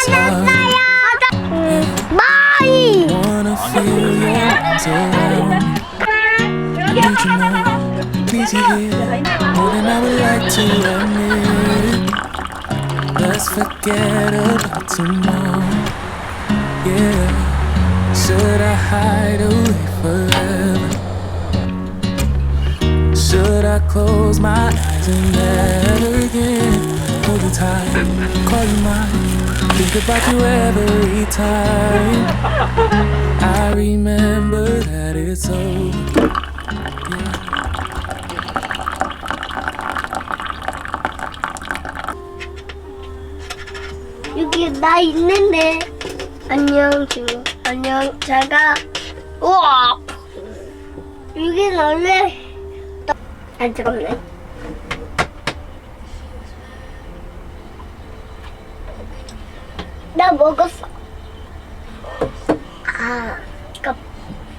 someone's heart. Bye! Wanna feel your tone. Need you more, need you more than I would like to admit. Let's forget about tomorrow. Yeah, should I hide away forever? Should I close my eyes and never again? Hold you tight, call you mine. Think about you every time? I remember that it's over. 여기 나 있는데. 안녕 친구. 안녕 잘가. 우와. 여기 원래 안 뜨겁네. 나 먹었어. 아, 이거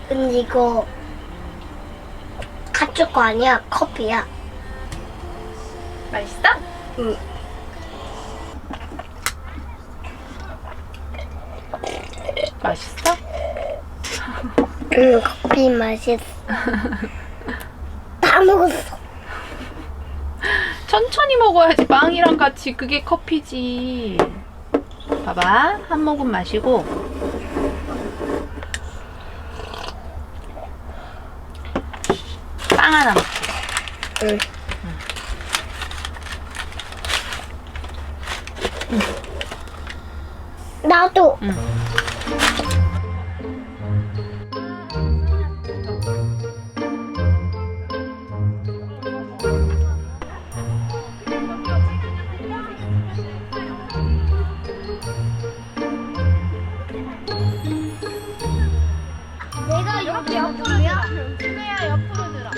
근데 이거 가쪽 거 아니야? 커피야. 맛있어? 응. 맛있어? 응, 커피 맛있어. 다 먹었어. 천천히 먹어야지 빵이랑 같이 그게 커피지 봐봐 한 모금 마시고 빵 하나 먹 응. 나도. 응. 내가 여기 옆으로야? 준혜야 옆으로 들어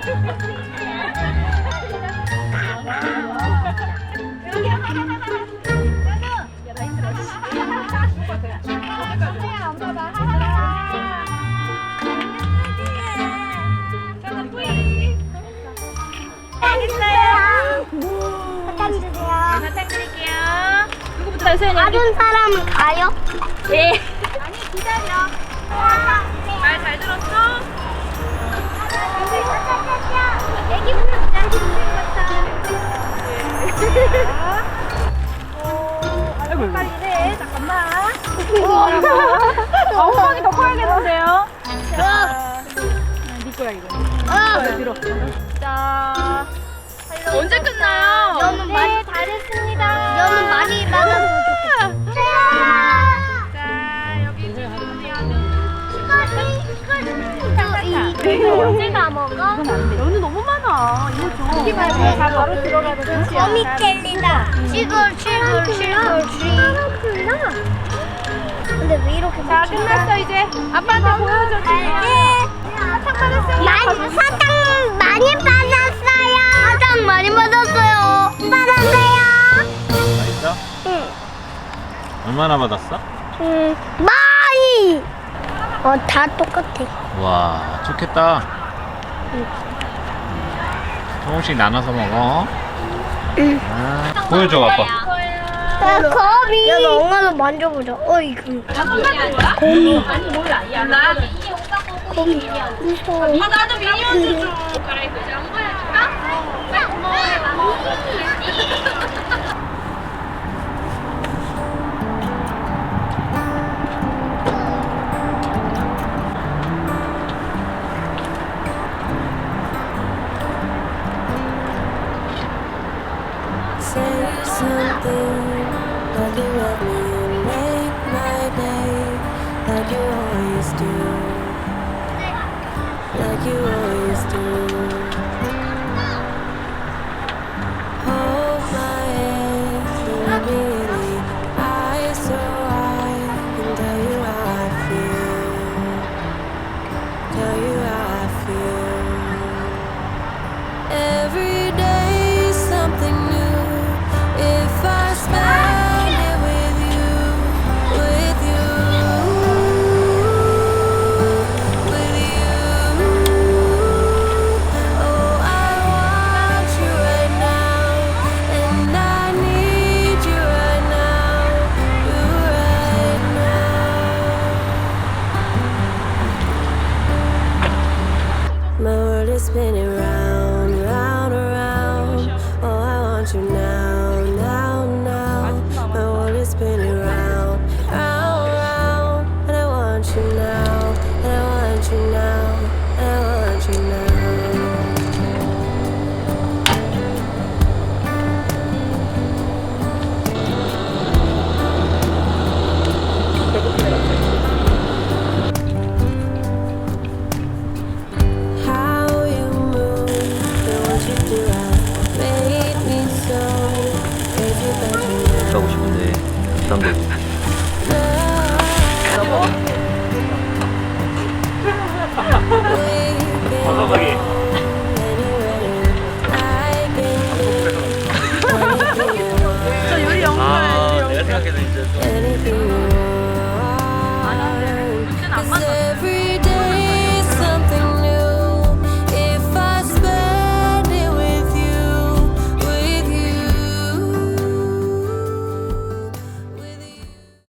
사탕 누구부터 하세요? 다른 사람은 가요? 네. 아니 기다려. 사탕 주세요. 말잘 들었어? 애기부터 잘 듣는 것 같아. 빨리 해. 잠깐만. 아, 호박이 더 커야겠는데요? 네 거야 이거 어. 들어 자 언제 끝나요? 많이 잘했습니다. 이거 언제 다 먹어? 연우 너무 많아 이거 좀다 바로 들어가는 거미 젤리다. 시글 시글 시글 시글. 근데 왜 이렇게 자 끝났어 이제 아빠한테 보여줘 네. 사탕 받았어요. 많이 사탕 많이 받았어요. 사탕 많이 받았어요. 받았어요. 맛있어? 응. 얼마나 받았어? 음. 어, 다 똑같아. 와 좋겠다 조금씩 나눠서 먹어 응. 아, 보여줘 아빠 야, 거미. 야, 나 엉아도 만져보자. 어, 이거. 거미. 아니 몰라 야나 거미. 무서워. 나도 미니언즈 좀 갈아입자 you 네. 가고 싶은데 부담되고